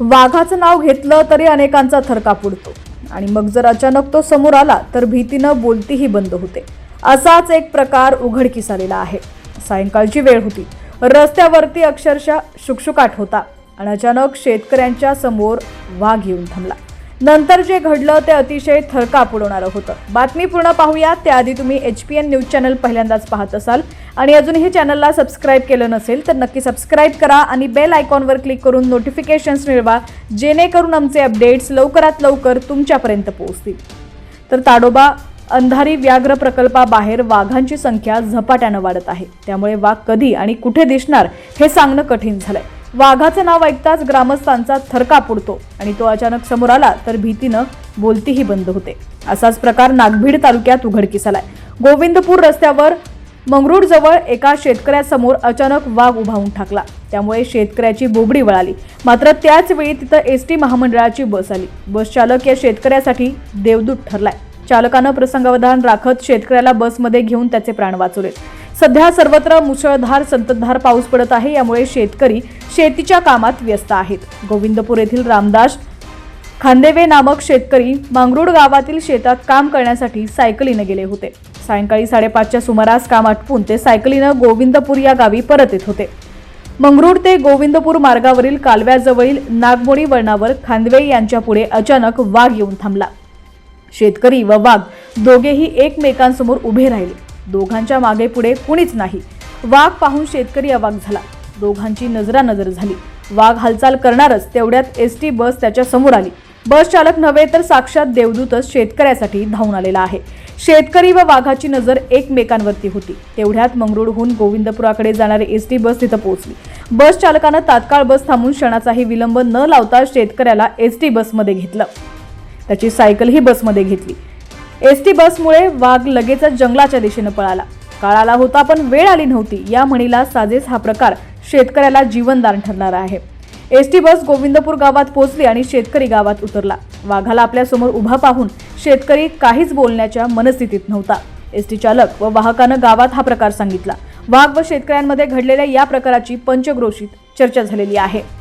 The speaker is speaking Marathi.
वाघाचं नाव घेतलं तरी अनेकांचा थरका पुडतो आणि मग जर अचानक तो समोर आला तर भीतीनं बोलतीही बंद होते. असाच एक प्रकार उघडकीस आलेला आहे. सायंकाळची वेळ होती. रस्त्यावरती अक्षरशः शुकशुकाट होता आणि अचानक शेतकऱ्यांच्या समोर वाघ येऊन थांबला. नंतर जे घडलं ते अतिशय थरकाप उडवणारं होतं. बातमी पूर्ण पाहूया त्याआधी तुम्ही H P N news channel पहिल्यांदाच पाहत असाल. आणि अजूनही चॅनलला सबस्क्राईब केलं नसेल तर नक्की सबस्क्राईब करा आणि बेल आयकॉनवर क्लिक करून नोटिफिकेशन्स मिळवा जेणेकरून आमचे अपडेट्स लवकरात लवकर तुमच्यापर्यंत पोहोचतील. तर ताडोबा अंधारी व्याघ्र प्रकल्पाबाहेर वाघांची संख्या झपाट्यानं वाढत आहे. त्यामुळे वाघ कधी आणि कुठे दिसणार हे सांगणं कठीण झालं आहे वाघाचं नाव ऐकताच ग्रामस्थांचा थरकाप उडतो आणि तो अचानक समोर आला तर भीतीनं बोलतीही बंद होते. असाच प्रकार नागभीड तालुक्यात उघडकीस आलाय गोविंदपूर रस्त्यावर मंगरूळजवळ एका शेतकऱ्यासमोर अचानक वाघ उभावून टाकला. त्यामुळे शेतकऱ्याची बोबडी वळाली. मात्र त्याच वेळी तिथं एस टी महामंडळाची बस आली. बस चालक या शेतकऱ्यासाठी देवदूत ठरलाय. चालकानं प्रसंगावधान राखत शेतकऱ्याला बसमध्ये घेऊन त्याचे प्राण वाचवले. सध्या सर्वत्र मुसळधार संततधार पाऊस पडत आहे. यामुळे शेतकरी शेतीच्या कामात व्यस्त आहेत. गोविंदपूर येथील रामदास खांदेवे नामक शेतकरी मांगरूड गावातील शेतात काम करण्यासाठी सायकलीनं गेले होते. सायंकाळी साडेपाचच्या सुमारास काम आटपून ते सायकलीनं गोविंदपूर या गावी परत येत होते. मंगरूळ ते गोविंदपूर मार्गावरील कालव्याजवळील नागमोडी वळणावर खांदवे यांच्यापुढे अचानक वाघ येऊन थांबला. शेतकरी व वाघ दोघेही एकमेकांसमोर उभे राहिले. दोघांच्या मागे पुढे कुणीच नाही. वाघ पाहून शेतकरी अवाक झाला. दोघांची नजरानजर झाली. वाघ हालचाल करणारच तेवढ्यात एस टी बस त्याच्यासमोर आली. बस चालक नव्हे तर साक्षात देवदूतच शेतकऱ्यासाठी धावून आलेला आहे. शेतकरी व वाघाची नजर एकमेकांवरती होती. तेवढ्यात मंगरूळहून गोविंदपुराकडे जाणारी एस टी बस तिथं पोहोचली. बस चालकानं तात्काळ बस थांबून क्षणाचाही विलंब न लावता शेतकऱ्याला एस टी बसमध्ये घेतलं. त्याची सायकलही बसमध्ये घेतली. एस टी बसमुळे वाघ लगेचच जंगलाच्या दिशेनं पळाला. काळाला होता पण वेळ आली नव्हती. या म्हणीला साजेस हा प्रकार शेतकऱ्याला जीवनदान ठरणार आहे. एस टी बस गोविंदपूर गावात पोहोचली आणि शेतकरी गावात उतरला. वाघाला आपल्यासमोर उभा पाहून शेतकरी काहीच बोलण्याच्या मनस्थितीत नव्हता. एस टी चालक व वाहकानं गावात हा प्रकार सांगितला. वाघ व शेतकऱ्यांमध्ये घडलेल्या या प्रकाराची पंचक्रोशीत चर्चा झालेली आहे.